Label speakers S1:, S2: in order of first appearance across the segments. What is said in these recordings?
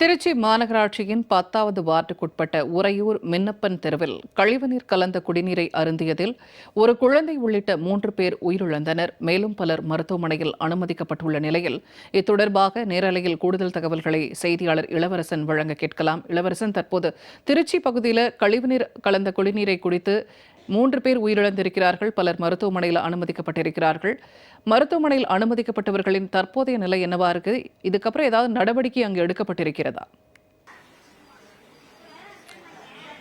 S1: திருச்சி மாநகராட்சியின் பத்தாவது வார்டுக்குட்பட்ட உறையூர் மின்னப்பன் தெருவில் கழிவுநீர் கலந்த குடிநீரை அருந்தியதில் ஒரு குழந்தை உள்ளிட்ட மூன்று பேர் உயிரிழந்தனர். மேலும் பலர் மருத்துவமனையில் அனுமதிக்கப்பட்டுள்ள நிலையில் இத்தொடர்பாக நேரலையில் கூடுதல் தகவல்களை செய்தியாளர் இளவரசன் வழங்க கேட்கலாம். இளவரசன் தற்போது திருச்சி பகுதியில் கழிவுநீர் கலந்த குடிநீரை குடித்து மூன்று பேர் உயிரிழந்திருக்கிறார்கள் பலர் மருத்துவமனையில் அனுமதிக்கப்பட்டிருக்கிறார்கள். மருத்துவமனையில் அனுமதிக்கப்பட்டவர்களின் தற்போதைய நிலை என்னவா இருக்கு? இதுக்கப்புறம் ஏதாவது நடவடிக்கை அங்கு எடுக்கப்பட்டிருக்கிறதா?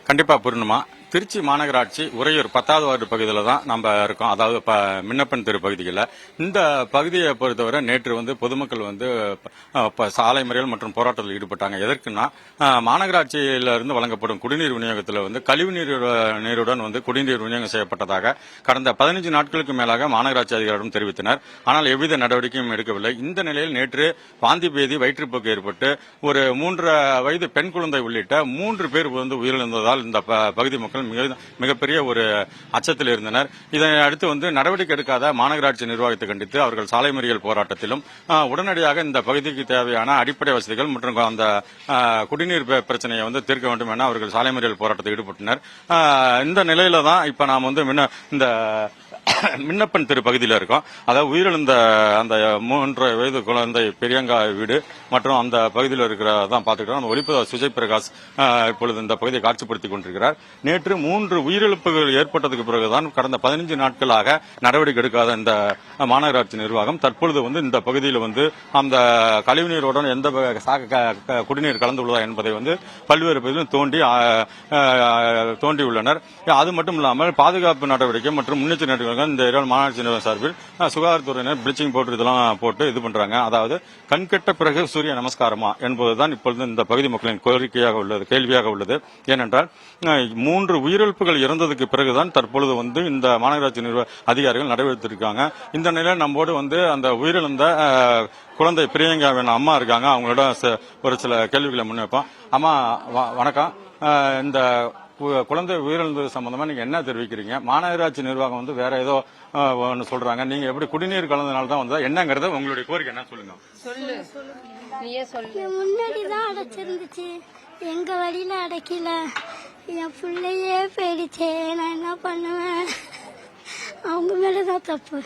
S2: கண்டிப்பா பூர்ணிமா. திருச்சி மாநகராட்சி உறையூர் பத்தாவது வார்டு பகுதியில் தான் நம்ம இருக்கோம். அதாவது மின்னப்பன் தெரு பகுதியில் இந்த பகுதியை பொறுத்தவரை நேற்று வந்து பொதுமக்கள் வந்து ப- சாலை மறியல் மற்றும் போராட்டத்தில் ஈடுபட்டாங்க. எதற்குன்னா மாநகராட்சியிலிருந்து வழங்கப்படும் குடிநீர் விநியோகத்தில் வந்து கழிவுநீர் நீருடன் வந்து குடிநீர் விநியோகம் செய்யப்பட்டதாக கடந்த பதினஞ்சு நாட்களுக்கு மேலாக மாநகராட்சி அதிகாரிடம் தெரிவித்தனர். ஆனால் எவ்வித நடவடிக்கையும் எடுக்கவில்லை. இந்த நிலையில் நேற்று வாந்தி பேதி வயிற்றுப்போக்கு ஏற்பட்டு ஒரு மூன்று வயது பெண் குழந்தை உள்ளிட்ட மூன்று பேர் வந்து உயிரிழந்ததால் இந்த ப- பகுதி மக்கள் மிக மிகப்பெரிய ஒரு அச்சத்தில் இருந்தனர். இதனை அடுத்து வந்து நடவடிக்கை எடுக்காத மாநகராட்சி நிர்வாகத்தை கண்டித்து அவர்கள் சாலை மறியல் போராட்டத்திலும் உடனடியாக இந்த பகுதிக்கு தேவையான அடிப்படை வசதிகள் மற்றும் அந்த குடிநீர் பிரச்சனையை வந்து தீர்க்க வேண்டும் என அவர்கள் சாலை மறியல் போராட்டத்தில் ஈடுபட்டனர். இந்த நிலையில தான் இப்ப நாம் வந்து முன்ன- இந்த மின்னப்பன் திரு பகுதியில் இருக்கோம். அதாவது உயிரிழந்த அந்த மூன்று வயது குழந்தை பெரியங்கா வீடு மற்றும் அந்த பகுதியில் இருக்கிறதான் பார்த்துக்கிட்டோம். பார்த்துக்கிறோம் அந்த ஒளிப்பதா சுஜய் பிரகாஷ் இப்பொழுது இந்த பகுதியை காட்சிப்படுத்திக் கொண்டிருக்கிறார். நேற்று மூன்று உயிரிழப்புகள் ஏற்பட்டதுக்கு பிறகுதான் கடந்த பதினஞ்சு நாட்களாக நடவடிக்கை எடுக்காத இந்த மாநகராட்சி நிர்வாகம் தற்பொழுது வந்து இந்த பகுதியில் வந்து அந்த கழிவுநீருடன் எந்த க- க- குடிநீர் கலந்துள்ளதா என்பதை வந்து பல்வேறு பகுதியிலும் தோண்டி தோண்டியுள்ளனர். அது மட்டும் இல்லாமல் பாதுகாப்பு நடவடிக்கை மற்றும் முன்னெச்சரிக்கை இந்த ஏரியாவில் மாநகராட்சி நிர்வாகம் சார்பில் சுகாதாரத்துறையினர் பிளீச்சிங் பவுடர் இதெல்லாம் போட்டு இது பண்றாங்க. அதாவது கண்கெட்ட பிறகு சூரிய நமஸ்காரமா என்பதுதான் இப்பொழுது இந்த பகுதி மக்களின் கோரிக்கையாக உள்ளது கேள்வியாக உள்ளது. ஏனென்றால் மூன்று உயிரிழப்புகள் இறந்ததுக்கு பிறகுதான் தற்பொழுது வந்து இந்த மாநகராட்சி நிர்வாக அதிகாரிகள் நடவடித்திருக்காங்க இந்த நிலையில் நம்மோடு வந்து அந்த உயிரிழந்த குழந்தை பிரியங்காவின் அம்மா இருக்காங்க. அவங்களோட ச- ஒரு சில கேள்விகளை முன்வைப்போம். அம்மா வ- வணக்கம். இந்த குழந்தை உயிரிழந்தது சம்பந்தமா நீங்க என்ன தெரிவிக்கிறீங்க? மாநகராட்சி நிர்வாகம் வந்து வேற ஏதோ ஒண்ணு சொல்றாங்க. நீங்க எப்படி குடிநீர் கலந்தனால தான் வந்ததா? என்னங்கறத உங்களுடைய கோரிக்கை என்ன? சொல்லுங்க.
S3: நீயே சொல்லு.
S4: என் முன்னாடி தான் அடைச்சிருந்துச்சு. எங்க வழியில அடைக்கல. என் பிள்ளையே போயிடுச்சே. நான் என்ன பண்ணுவேன்? அவங்க மேல தான் தப்பு.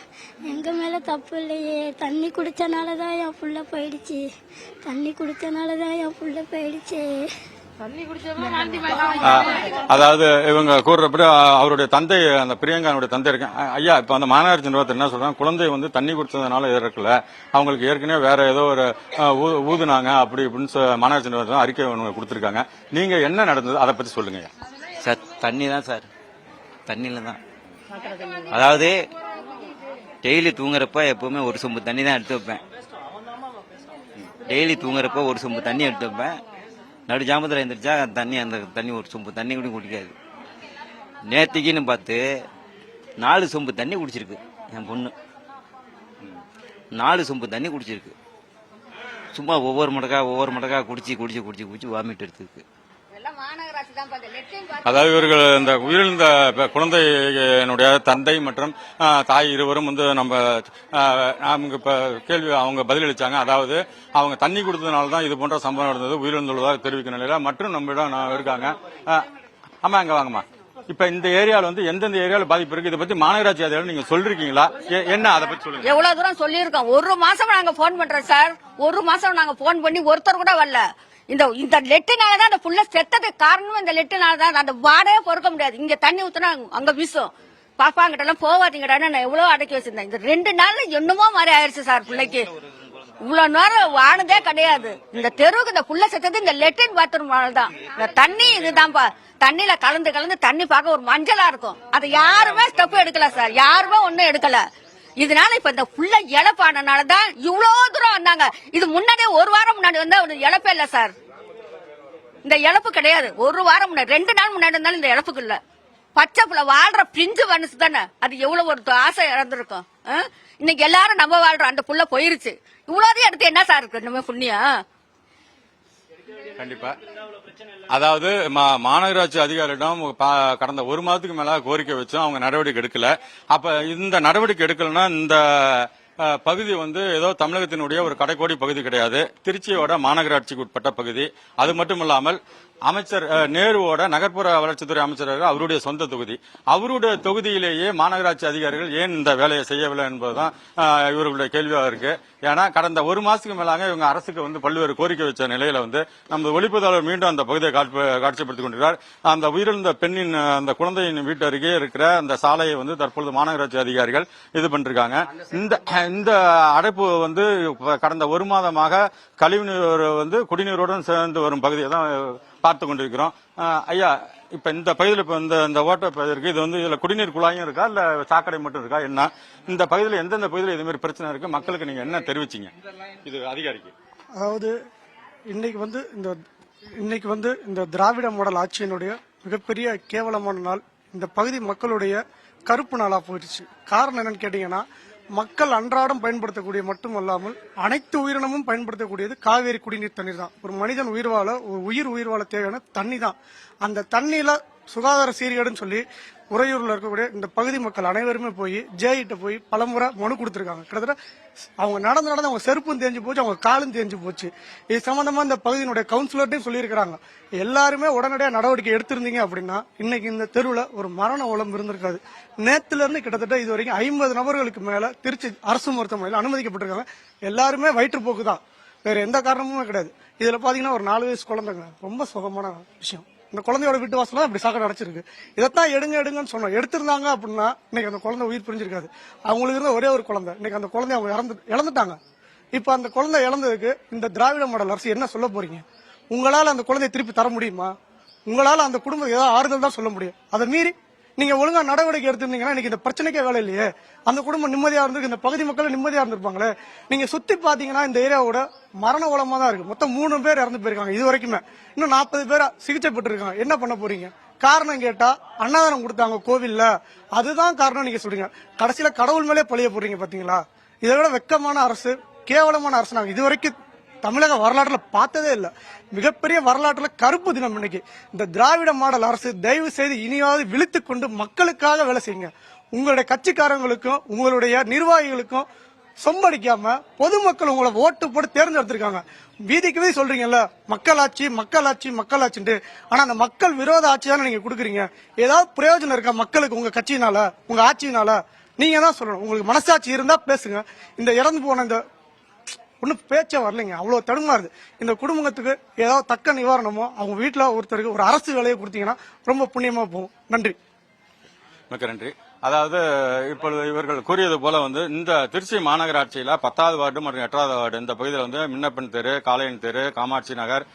S4: எங்க மேல தப்பு இல்லையே. தண்ணி குடிச்சனால தான் என் புள்ள போயிடுச்சு. தண்ணி குடிச்சனால தான் என் புள்ள போயிடுச்சு.
S2: அதாவது இவங்க கூறுறப்படி அவருடைய தந்தை அந்த பிரியங்கானுடைய தந்தை இருக்கு ஆஹ், ஐயா இப்ப அந்த மாநகராட்சி நிர்வாகத்தில் என்ன சொல்றாங்க? குழந்தை வந்து தண்ணி குடிச்சதுனால இறக்கல அவங்களுக்கு ஏற்கனவே வேற ஏதோ ஒரு ஊதுனாங்க அப்படி இப்படின்னு மாநகராட்சி நிர்வாகத்தில் அறிக்கை ஒன்று கொடுத்திருக்காங்க. நீங்க என்ன நடந்தது? அதை பத்தி சொல்லுங்க.
S5: சார் தண்ணி தான் சார். தண்ணியில தான். அதாவது டெய்லி தூங்குறப்ப எப்பவுமே ஒரு சொம்பு தண்ணி தான் எடுத்து வைப்பேன். டெய்லி தூங்குறப்ப ஒரு சொம்பு தண்ணி எடுத்து வைப்பேன். நடு ஜாமத்தில் எழுந்திரிச்சா தண்ணி அந்த தண்ணி ஒரு சொம்பு தண்ணி கூட குடிக்காது. நேற்றுக்குன்னு பார்த்து நாலு சொம்பு தண்ணி குடிச்சிருக்கு என் பொண்ணு. நாலு சொம்பு தண்ணி குடிச்சிருக்கு. சும்மா ஒவ்வொரு மடக்கா ஒவ்வொரு மடக்கா குடிச்சு குடிச்சு குடிச்சு குடிச்சு வாமிட் எடுத்துருக்கு
S3: எல்லாம் மாநகராட்சி தான் பார்த்து லெட்ரின்
S2: அதாவது இவர்கள் இந்த உயிரிழந்த குழந்தையினுடைய தந்தை மற்றும் தாய் இருவரும் வந்து நம்ம ஆஹ், நமக்கு கேள்வி அவங்க பதிலளிச்சாங்க. அதாவது அவங்க தண்ணி கொடுத்ததுனால தான் இது போன்ற சம்பவம் நடந்தது உயிரிழந்துள்ளதாக தெரிவிக்கிற நிலையில மற்றும் நம்மிடம் நான் இருக்காங்க. ஆமா அங்க வாங்கம்மா. இப்ப இந்த ஏரியால வந்து எந்தெந்த ஏரியால பாதிப்பு இருக்கு? இதை பத்தி மாநகராட்சி அதிகாரி நீங்க சொல்லிருக்கீங்களா? என்ன அதை பத்தி சொல்லுங்க.
S3: எவ்வளவு தூரம் சொல்லியிருக்கோம். ஒரு மாசம் நாங்க போன் பண்றோம் சார் ஒரு மாசம் நாங்க போன் பண்ணி ஒருத்தர் கூட வரல. இந்த இந்த லெட்டுனால தான் அந்த புள்ள செத்ததுக்கு காரணம் இந்த லெட்டுனால தான் அந்த வாடையே பொறுக்க முடியாது. இங்க தண்ணி ஊத்துனா அங்க வீசும். பாப்பாங்கிட்ட எல்லாம் போவாதீங்கடான்னு நான் எவ்வளவு அடக்கி வச்சிருந்தேன். இந்த ரெண்டு நாள்ல என்னமோ மாதிரி ஆயிடுச்சு சார் பிள்ளைக்கு. இவ்வளவு நேரம் வானதே கிடையாது. இந்த தெருவுக்கு இந்த புள்ள செத்தது இந்த லெட்டின் பாத்ரூம் தான் இந்த தண்ணி இதுதான்ப்பா. தண்ணியில கலந்து கலந்து தண்ணி பார்க்க ஒரு மஞ்சளா இருக்கும். அதை யாருமே ஸ்டெப் எடுக்கல சார். யாருமே ஒன்னும் எடுக்கல. இதனால இப்ப இந்த புள்ள இழப்பானனாலதான் இவ்வளவு தூரம் வந்தாங்க. இது முன்னாடியே ஒரு வாரம் முன்னாடி வந்தா ஒரு இழப்பே இல்ல சார். இந்த இழப்பு கிடையாது. ஒரு வாரம் முன்னாடி ரெண்டு நாள் முன்னாடி இருந்தாலும் இந்த இழப்புக்கு இல்ல பச்சை புள்ள வாழ்ற பிஞ்சு மனசு தானே. அது எவ்வளவு ஒரு ஆசை இறந்துருக்கும் ஆ? இன்னைக்கு எல்லாரும் நம்ம வாழ்றோம் அந்த புள்ள போயிருச்சு. இவ்வளவு எடுத்து என்ன சார் இருக்கு நம்ம புண்ணியம்?
S2: கண்டிப்பா. அதாவது மா- மாநகராட்சி அதிகாரியிடம் கடந்த ஒரு மாதத்துக்கு மேல கோரிக்கை வச்சோம். அவங்க நடவடிக்கை எடுக்கல. அப்ப இந்த நடவடிக்கை எடுக்கலன்னா இந்த பகுதி வந்து ஏதோ தமிழகத்தினுடைய ஒரு கடைக்கோடி பகுதி கிடையாது. திருச்சியோட மாநகராட்சிக்கு உட்பட்ட பகுதி. அது மட்டும் இல்லாமல் அமைச்சர் நேருவோட நகர்ப்புற வளர்ச்சித்துறை அமைச்சர் அவருடைய சொந்த தொகுதி. அவருடைய தொகுதியிலேயே மாநகராட்சி அதிகாரிகள் ஏன் இந்த வேலையை செய்யவில்லை என்பதுதான் இவர்களுடைய கேள்வியாக இருக்கு. ஏன்னா கடந்த ஒரு மாசத்துக்கு மேலாக இவங்க அரசுக்கு வந்து பல்வேறு கோரிக்கை வச்ச நிலையில வந்து நமது ஒளிப்பதாளர் மீண்டும் அந்த பகுதியை காட்சிப்படுத்திக் கொண்டிருக்கிறார். அந்த உயிரிழந்த பெண்ணின் அந்த குழந்தையின் வீட்டு அருகே இருக்கிற அந்த சாலையை வந்து தற்பொழுது மாநகராட்சி அதிகாரிகள் இது பண்றாங்க இந்த இந்த அடைப்பு வந்து கடந்த ஒரு மாதமாக கழிவுநீர் வந்து குடிநீருடன் சேர்ந்து வரும் பகுதியை தான் பார்த்து கொண்டிருக்கிறோம். ஐயா இப்ப இந்த பகுதியில் இப்ப இந்த இந்த ஓட்ட பகுதி இருக்கு. இது வந்து இதுல குடிநீர் குழாயும் இருக்கா இல்ல சாக்கடை மட்டும் இருக்கா? என்ன? இந்த பகுதியில் எந்தெந்த பகுதியில் இது மாதிரி பிரச்சனை இருக்கு? மக்களுக்கு நீங்க என்ன தெரிவிச்சீங்க? இது அதிகாரிக்கு.
S6: அதாவது இன்னைக்கு வந்து இந்த இன்னைக்கு வந்து இந்த திராவிட மாடல் ஆட்சியினுடைய மிகப்பெரிய கேவலமான நாள். இந்த பகுதி மக்களுடைய கருப்பு நாளா போயிடுச்சு. காரணம் என்னன்னு கேட்டீங்கன்னா மக்கள் அன்றாடம் பயன்படுத்தக்கூடிய மட்டுமல்லாமல் அனைத்து உயிரினமும் பயன்படுத்தக்கூடியது காவேரி குடிநீர் தண்ணீர் தான் ஒரு மனிதன் உயிர் வாழ ஒரு உயிர் உயிர் வாழ தேவையான தண்ணி தான் அந்த தண்ணியில சுகாதார சீர்கேடுன்னு சொல்லி உறையூரில் இருக்கக்கூடிய இந்த பகுதி மக்கள் அனைவருமே போய் ஜேஇட்ட போய் பலமுறை மனு கொடுத்துருக்காங்க. கிட்டத்தட்ட அவங்க நடந்து நடந்து அவங்க செருப்பும் தேஞ்சு போச்சு அவங்க காலும் தேஞ்சு போச்சு. இது சம்பந்தமா இந்த பகுதியினுடைய கவுன்சிலர்ட்டையும் சொல்லியிருக்கிறாங்க. எல்லாருமே உடனடியாக நடவடிக்கை எடுத்திருந்தீங்க அப்படின்னா இன்னைக்கு இந்த தெருவில் ஒரு மரண உளம் இருந்திருக்காது. நேற்றுலேருந்து கிட்டத்தட்ட இது வரைக்கும் ஐம்பது நபர்களுக்கு மேலே திருச்சி அரசு மருத்துவமனையில் அனுமதிக்கப்பட்டிருக்காங்க. எல்லாருமே வயிற்றுப்போக்கு தான் வேற எந்த காரணமுமே கிடையாது. இதில் பார்த்தீங்கன்னா ஒரு நாலு வயசு குழந்தைங்க. ரொம்ப சுகமான விஷயம். அந்த குழந்தையோட வீட்டு வாசல்ல அப்படி சாக்கடை அடைச்சிருக்கு. இதைத்தான் எடுங்க எடுங்கன்னு சொன்னோம். எடுத்திருந்தாங்க அப்படின்னா இன்னைக்கு அந்த குழந்தை உயிர் பிரிஞ்சிருக்காது. அவங்களுக்கு இருந்த ஒரே ஒரு குழந்தை. இன்னைக்கு அந்த குழந்தைய அவங்க இறந்து இழந்துட்டாங்க. இப்ப அந்த குழந்தை இழந்ததுக்கு இந்த திராவிட மாடல் அரசு என்ன சொல்ல போறீங்க? உங்களால அந்த குழந்தையை திருப்பி தர முடியுமா? உங்களால அந்த குடும்பத்துக்கு ஏதாவது ஆறுதல் தான் சொல்ல முடியும். அதை மீறி நீங்க ஒழுங்கா நடவடிக்கை எடுத்திருந்தீங்கன்னா இன்னைக்கு இந்த பிரச்சனைக்கே வேலை இல்லையே. அந்த குடும்பம் நிம்மதியா இருந்திருக்கு இந்த பகுதி மக்கள் நிம்மதியா இருந்திருப்பாங்களே. நீங்க சுத்தி பாத்தீங்கன்னா இந்த ஏரியாவோட மரண உலமா தான் இருக்கு. மொத்தம் மூணு பேர் இறந்து போயிருக்காங்க இது வரைக்குமே. இன்னும் நாற்பது பேர் சிகிச்சை பெற்றிருக்காங்க. என்ன பண்ண போறீங்க? காரணம் கேட்டா அன்னதானம் கொடுத்தாங்க கோவில்ல. அதுதான் காரணம் நீங்க சொல்றீங்க. கடைசியில கடவுள் மேலே பழிய போறீங்க பாத்தீங்களா? இதை விட வெக்கமான அரசு கேவலமான அரசு நாங்க இது வரைக்கும் தமிழக வரலாற்றில் பார்த்ததே இல்லை. மிகப்பெரிய வரலாற்றில் கருப்பு தினம் இன்னைக்கு. இந்த திராவிட மாடல் அரசு தயவு செய்து இனியாவது விழித்து கொண்டு மக்களுக்காக வேலை செய்யுங்க. உங்களுடைய கட்சிக்காரங்களுக்கும் உங்களுடைய நிர்வாகிகளுக்கும் சொம்படிக்காம பொதுமக்கள் உங்களை ஓட்டு போட்டு தேர்ந்தெடுத்திருக்காங்க. வீதிக்கு வீதி சொல்றீங்கல்ல மக்களாட்சி மக்களாட்சி மக்களாட்சின்ட்டு. ஆனா அந்த மக்கள் விரோத ஆட்சி தானே நீங்க கொடுக்குறீங்க. ஏதாவது பிரயோஜனம் இருக்கா மக்களுக்கு உங்க கட்சியினால உங்க ஆட்சியினால? நீங்க தான் சொல்லணும். உங்களுக்கு மனசாட்சி இருந்தா பேசுங்க. இந்த இறந்து போன இந்த ஒன்றும் பேச்சே வரலைங்க. அவ்வளோ தடுமாறுது இந்த குடும்பத்துக்கு ஏதாவது தக்க நிவாரணமோ அவங்க வீட்டில் ஒருத்தருக்கு ஒரு அரசு வேலையை கொடுத்தீங்கன்னா ரொம்ப புண்ணியமாக போகும். நன்றி.
S2: மிக்க நன்றி. அதாவது இப்பொழுது இவர்கள் கூறியது போல வந்து இந்த திருச்சி மாநகராட்சியில பத்தாவது வார்டு மற்றும் எட்டாவது வார்டு இந்த பகுதியில் வந்து மின்னப்பன் தெரு காளையன் தெரு காமாட்சி நகர்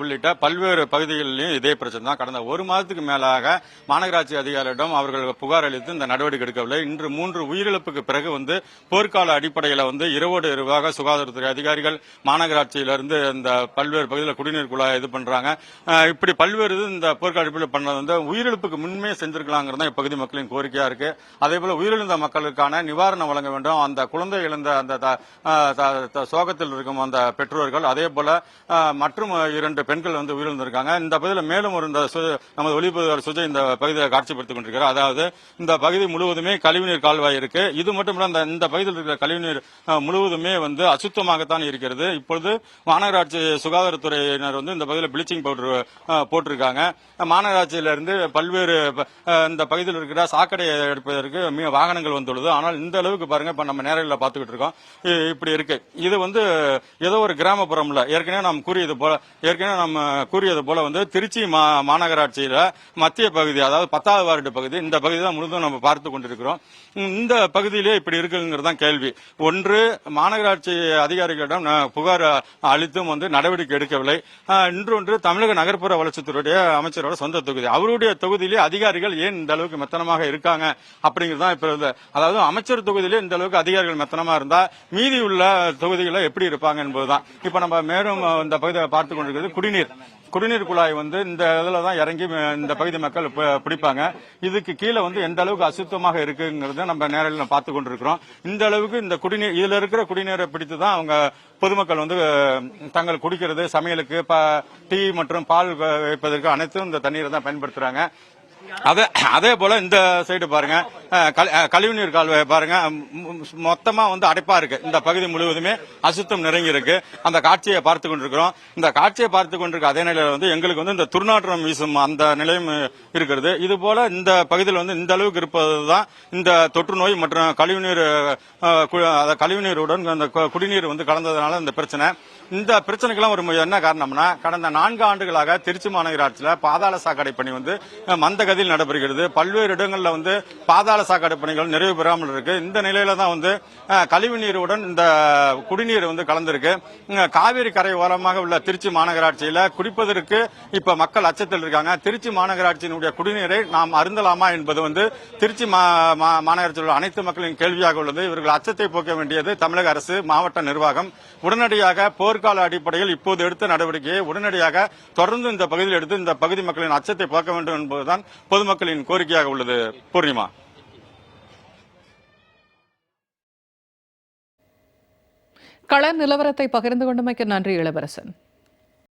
S2: உள்ளிட்ட பல்வேறு பகுதிகளிலும் இதே பிரச்சனை தான். கடந்த ஒரு மாதத்துக்கு மேலாக மாநகராட்சி அதிகாரியிடம் அவர்கள் புகார் அளித்து இந்த நடவடிக்கை எடுக்கவில்லை. இன்று மூன்று உயிரிழப்புக்கு பிறகு வந்து போர்க்கால அடிப்படையில் வந்து இரவோடு இரவாக சுகாதாரத்துறை அதிகாரிகள் மாநகராட்சியிலிருந்து இந்த பல்வேறு பகுதியில் குடிநீர் குழாய் இது பண்றாங்க. இப்படி பல்வேறு இது இந்த போர்க்கால அடிப்படையில் பண்ணது வந்து உயிரிழப்புக்கு முன்மே செஞ்சிருக்கலாங்கிறது தான் இப்பகுதி மக்களின் கோரிக்கையா இருக்கு. அதே போல உயிரிழந்த மக்களுக்கான நிவாரணம் வழங்க வேண்டும். அந்த குழந்தை இழந்த அந்த சோகத்தில் இருக்கும் அந்த பெற்றோர்கள் அதே போல மற்றும் இரண்டு பெண்கள் வந்து உயிரிழந்திருக்காங்க. இந்த பகுதியில் மேலும் ஒரு இந்த நமது ஒளிப்பதிவாளர் சுஜய் இந்த பகுதியை காட்சிப்படுத்திக் கொண்டிருக்கிறார். அதாவது இந்த பகுதி முழுவதுமே கழிவுநீர் கால்வாய் இருக்கு. இது மட்டும் இல்ல இந்த- பகுதியில் இருக்கிற கழிவுநீர் முழுவதுமே வந்து அசுத்தமாகத்தான் இருக்கிறது. இப்பொழுது மாநகராட்சி சுகாதாரத்துறையினர் வந்து இந்த பகுதியில் பிளீச்சிங் பவுடர் போட்டிருக்காங்க. மாநகராட்சியிலிருந்து பல்வேறு இந்த பகுதியில் இருக்கிற சாக்கடை எடுப்பதற்கு மிக வாகனங்கள் வந்துள்ளது. ஆனால் இந்த அளவுக்கு பாருங்க இப்ப நம்ம நேரடியில் பார்த்துக்கிட்டு இருக்கோம். இப்படி இருக்கு. இது வந்து ஏதோ ஒரு கிராமப்புறம்ல. ஏற்கனவே நாம் கூறியது போல ஏற்கனவே நம்ம கூறியது போல வந்து திருச்சி மா- மாநகராட்சியில மத்திய பகுதி அதாவது பத்தாவது வார்டு பகுதி இந்த பகுதி தான் முழுதும் நம்ம பார்த்து கொண்டிருக்கிறோம். இந்த பகுதியிலே இப்படி இருக்குங்கிறது தான் கேள்வி. ஒன்று மாநகராட்சி அதிகாரிகளிடம் புகார் அளித்தும் வந்து நடவடிக்கை எடுக்கவில்லை. இன்றொன்று தமிழக நகர்ப்புற வளர்ச்சித்துறையுடைய அமைச்சரோட சொந்த தொகுதி. அவருடைய தொகுதியிலே அதிகாரிகள் ஏன் இந்த அளவுக்கு மெத்தனமாக இருக்காங்க? அப்படிங்கிறது தான் இப்ப இருந்த அதாவது அமைச்சர் தொகுதியிலே இந்த அளவுக்கு அதிகாரிகள் மெத்தனமா இருந்தா மீதி உள்ள தொகுதிகளில் எப்படி இருப்பாங்க என்பதுதான். இப்ப நம்ம மேலும் இந்த பகுதியை பார்த்து கொண்டிருக்கிறது குடிநீர். குடிநீர் குழாய் வந்து இந்த இதுல தான் இறங்கி இந்த பகுதி மக்கள் பிடிப்பாங்க. இதுக்கு கீழே வந்து எந்த அளவுக்கு அசுத்தமாக இருக்குங்கிறத நம்ம நேரில் பார்த்து கொண்டிருக்கிறோம். இந்த அளவுக்கு இந்த குடிநீர் இதுல இருக்கிற குடிநீரை பிடித்து தான் அவங்க பொதுமக்கள் வந்து தங்கள் குடிக்கிறது சமையலுக்கு ப- டீ மற்றும் பால் வைப்பதற்கு அனைத்தும் இந்த தண்ணீரை தான் பயன்படுத்துறாங்க. அதே அதே போல இந்த சைடு பாருங்க. கழிவுநீர் கால்வாய் பாருங்க. மொத்தமா வந்து அடைப்பா இருக்கு. இந்த பகுதி முழுவதுமே அசுத்தம் நிறைஞ்சி இருக்கு. அந்த காட்சியை பார்த்து கொண்டிருக்கிறோம். இந்த காட்சியை பார்த்து கொண்டிருக்க அதே நிலையில வந்து எங்களுக்கு வந்து இந்த துர்நாற்றம் வீசும் அந்த நிலையும் இருக்கிறது. இது போல இந்த பகுதியில் வந்து இந்த அளவுக்கு இருப்பதுதான் இந்த தொற்று நோய் மற்றும் கழிவுநீர் கு- கழிவுநீருடன் அந்த குடிநீர் வந்து கலந்ததுனால இந்த பிரச்சனை. இந்த பிரச்சனைக்கெல்லாம் ஒரு என்ன காரணம்னா கடந்த நான்கு ஆண்டுகளாக திருச்சி மாநகராட்சியில் பாதாள சாக்கடை பணி வந்து மந்தகதியில் நடைபெறுகிறது. பல்வேறு இடங்களில் வந்து பாதாள சாக்கடை பணிகள் நிறைவு பெறாமல் இருக்கு. இந்த நிலையில தான் வந்து கழிவு நீருடன் இந்த குடிநீர் வந்து கலந்திருக்கு. காவிரி கரை ஓரமாக உள்ள திருச்சி மாநகராட்சியில் குடிப்பதற்கு இப்ப மக்கள் அச்சத்தில் இருக்காங்க. திருச்சி மாநகராட்சியினுடைய குடிநீரை நாம் அருந்தலாமா என்பது வந்து திருச்சி மா- மா- மாநகராட்சியில் உள்ள அனைத்து மக்களின் கேள்வியாக உள்ளது. இவர்கள் அச்சத்தை போக்க வேண்டியது தமிழக அரசு மாவட்ட நிர்வாகம். உடனடியாக போர் போர்க்கால அடிப்படையில் இப்போது எடுத்த நடவடிக்கையை உடனடியாக தொடர்ந்து இந்த பகுதியில் எடுத்து இந்த பகுதி மக்களின் அச்சத்தை பார்க்க வேண்டும் என்பதுதான் பொதுமக்களின் கோரிக்கையாக உள்ளது. பூர்ணிமா.
S1: கள நிலவரத்தை பகிர்ந்து கொண்டமைக்கு நன்றி இளவரசன்.